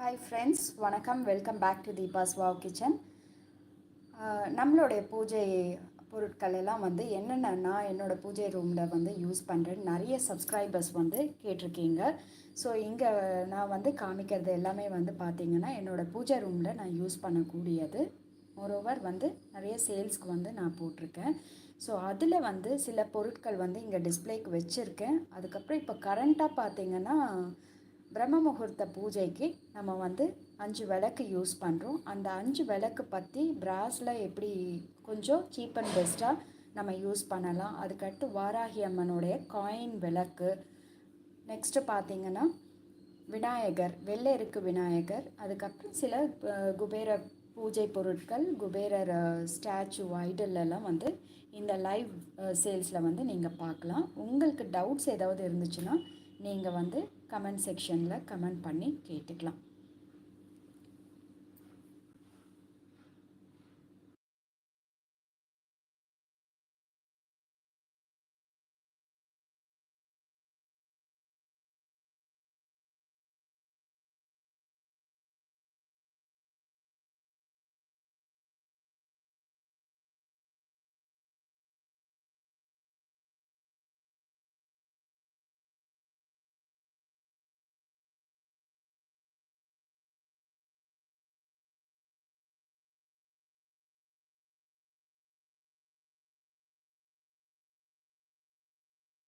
Hi friends வணக்கம். Welcome back to Deepa's wow kitchen நம்மளுடைய பூஜை பொருட்கள் எல்லாம் வந்து என்னென்ன நான் என்னோடய பூஜை ரூமில் வந்து யூஸ் பண்ணுறேன் நிறைய சப்ஸ்கிரைபர்ஸ் வந்து கேட்டிருக்கீங்க. ஸோ இங்கே நான் வந்து காமிக்கிறது எல்லாமே வந்து பார்த்திங்கன்னா என்னோடய பூஜை ரூமில் நான் யூஸ் பண்ணக்கூடியது. மோரோவர் வந்து நிறைய சேல்ஸ்க்கு வந்து நான் போட்டிருக்கேன். ஸோ அதில் வந்து சில பொருட்கள் வந்து இங்கே டிஸ்பிளேக்கு வச்சுருக்கேன். அதுக்கப்புறம் இப்போ கரண்ட்டாக பார்த்திங்கன்னா பிரம்ம முகூர்த்த பூஜைக்கு நம்ம வந்து அஞ்சு விளக்கு யூஸ் பண்ணுறோம் அந்த அஞ்சு விளக்கு பற்றி பிராஸில் எப்படி கொஞ்சம் சீப் அண்ட் பெஸ்ட்டாக நம்ம யூஸ் பண்ணலாம். அதுக்கடுத்து வாராகி அம்மனுடைய காயின் விளக்கு. நெக்ஸ்ட்டு பார்த்திங்கன்னா விநாயகர் வெள்ளெருக்கு விநாயகர். அதுக்கப்புறம் சில குபேர பூஜை பொருட்கள் குபேரர் ஸ்டாச்சு ஐடல்லாம் வந்து இந்த லைவ் சேல்ஸில் வந்து நீங்கள் பார்க்கலாம். உங்களுக்கு டவுட்ஸ் ஏதாவது இருந்துச்சுன்னா நீங்கள் வந்து கமெண்ட் செக்ஷனில் கமெண்ட் பண்ணி கேட்டுக்கலாம்.